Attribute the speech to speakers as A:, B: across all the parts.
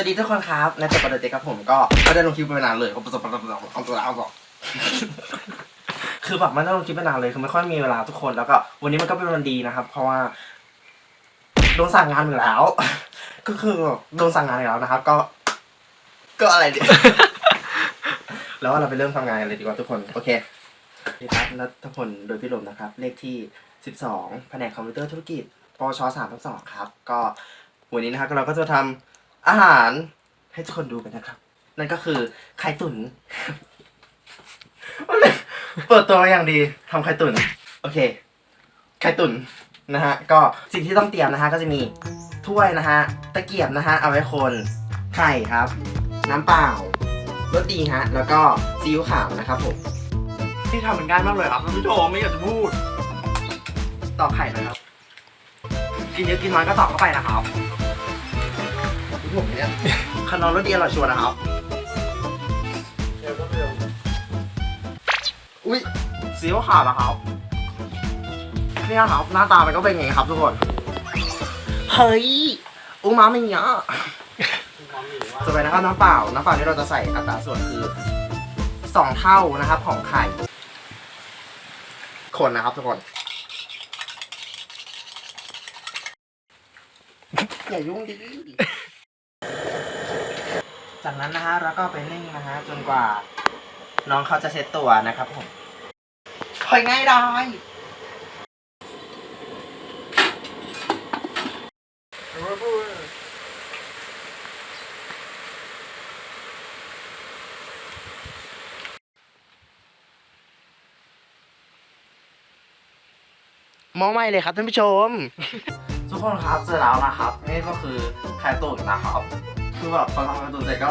A: วัสดีทุกคนครับในตัวประเด็นครับผมก็ไม่ได้ลงคลิปไปนานเลยผมประสบประสบประสบเอาตัวเอาตัวคือแบบไม่ได้ลงคลิปไปนานเลยคือไม่ค่อยมีเวลาทุกคนแล้วก็ วันนี้มันก็เป็นวันดีนะครับ เพราะว่าโดนสั่งงานอยู่แล้ว ก็คือโดนสั่งงานอยู่แล้วนะครับ ก็ ก็อะไรเนี่ยแล้วเราไปเริ่มทำงานกันเลยดีกว่าทุกคนโอเคนี่ครับนัทพลโดยพี่ลมนะครับ เลขที่ 12แผนกคอมพิวเตอร์ธุรกิจปชสามทับสองครับ ก็วันนี้นะครับเราก็จะทำ อาหารให้ทุกคนดูกันนะครับ นั่นก็คือไข่ตุ๋นเปิดตัวมาอย่างดีทำไข่ตุ๋นโอเค ไข่ตุ๋นนะฮะ ก็สิ่งที่ต้องเตรียมนะฮะก็จะมีถ้วยนะฮะ ตะเกียบนะฮะ เอาไว้คน ไข่ครับ น้ำเปล่ารสดีฮะ แล้วก็ซีอิ๊วขาวนะครับผม ที่ทำมันง่ายมากเลยครับท่านผู้ชมไม่อยากจะพูดตอกไข่นะครับ กินเยอะกินน้อยก็ตอกเข้าไปนะครับ ผมเนี่ยขนมรสดีอร่อยชัวร์นะครับอุ้ยซีอิ๊วขาวนะครับเนี่ยครับหน้าตามันก็เป็นอย่างนี้ครับทุกคนเฮ้ยอูมาไม่เยอะจะไปนะครับน้ำเปล่า น้ำเปล่าที่เราจะใส่อัตราส่วนคือสองเท่านะครับของไข่ คนนะครับทุกคนอย่ายุ่งดิ จากนั้นนะฮะเราก็ไปนึ่งนะฮะจนกว่า น้องเขาจะเซ็ตตัวนะครับผมคอยง่ายได้มองไม่เลยครับท่านผู้ชม ทุกคนครับเสร็จแล้วนะครับ นี่ก็คือไข่ตุ๋นนะครับ คือแบบพอทำไข่ตุ๋นเสร็จก็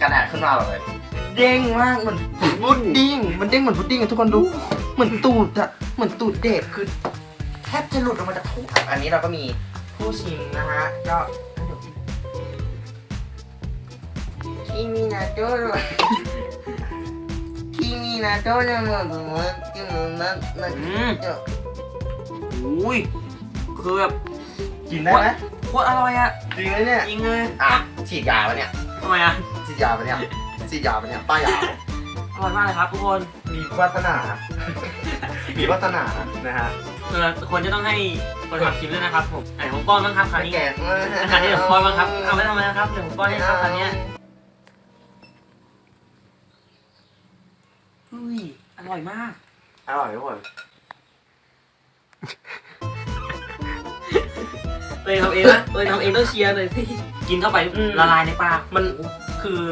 A: กระแดดขึ้นมาเลย เด้งมากเหมือนพุดดิ้ง มันเด้งเหมือนพุดดิ้งอะทุกคนดู เหมือนตูดอะเหมือนตูดเด็กคือแทบจะหลุดออกมาจากทุกอันนี้เราก็มีผู้ชิมนะฮะ ก็คิมินาโตโรคิมินาโตโรโมโมจิโมนะนะ
B: อืมอุ้ยคือแบบ
A: กินได้ไหม
B: โคตรอร่อยอะ
A: จริงไหมเนี่ย
B: จริงเลย
A: อะ ฉีดยาปะเนี่ย
B: ทำไมอะ
A: ฉีดยาปะเนี่ยฉีดยาปะเนี่ยป้ายยา
B: อร่อยมากเลยครับทุกคน
A: มีวาสนามีวาสนานะฮะ
B: เออควรจะต้องให้คนทำคลิปด้วยนะครับผมไหนผมป้อนบ้างครับคราวนี้
A: แกะ
B: คราวนี้เดี๋ยวผมป้อนบ้างครับเอาไว้ทำไมนะครับเดี๋ยวผมป้อนให้ครับคราวเนี้ยอุ้ยอร่อยมาก
A: อร่อยทุกคน
B: เลยทำเองนะเลยทำเองต้องเชียร์เลยสิกินเข้าไป
A: อืม
B: ละลายในปาก
A: มันคือ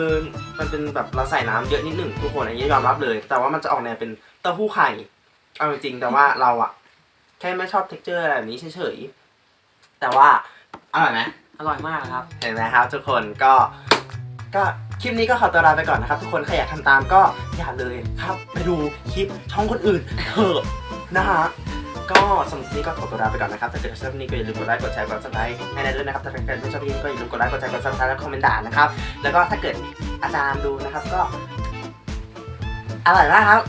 A: มันเป็นแบบเราใส่น้ำเยอะนิดหนึ่งทุกคนอันนี้ยอมรับเลย แต่ว่ามันจะออกแนวเป็นเต้าหู้ไข่เอาจริงๆแต่ว่าเราอะแค่ไม่ชอบเท็กเจอร์อะไรแบบนี้เฉยๆแต่ว่าอร่อยไหม
B: อร่อยมากครับ
A: เห็นไหมครับ ทุกคนก็ก็คลิปนี้ก็ขอตัวลาไปก่อนนะครับ ทุกคนใครอยากทำตามก็อย่าเลยครับ ไปดูคลิปช่องคนอื่นเถอะนะฮะ ก็สำหรับนี้ก็ขอตัวลาไปก่อนนะครับ ถ้าเกิดชอบนี้ก็อย่าลืมกดไลค์ กดแชร์ กดซับสไครต์ให้ได้ด้วยนะครับ ถ้าเกิดไม่ชอบนี้ก็อย่าลืมกดไลค์ กดแชร์ กดซับสไครต์และคอมเมนต์ด่านะครับ แล้วก็ถ้าเกิดอาจารย์ดูนะครับก็อร่อยมากครับ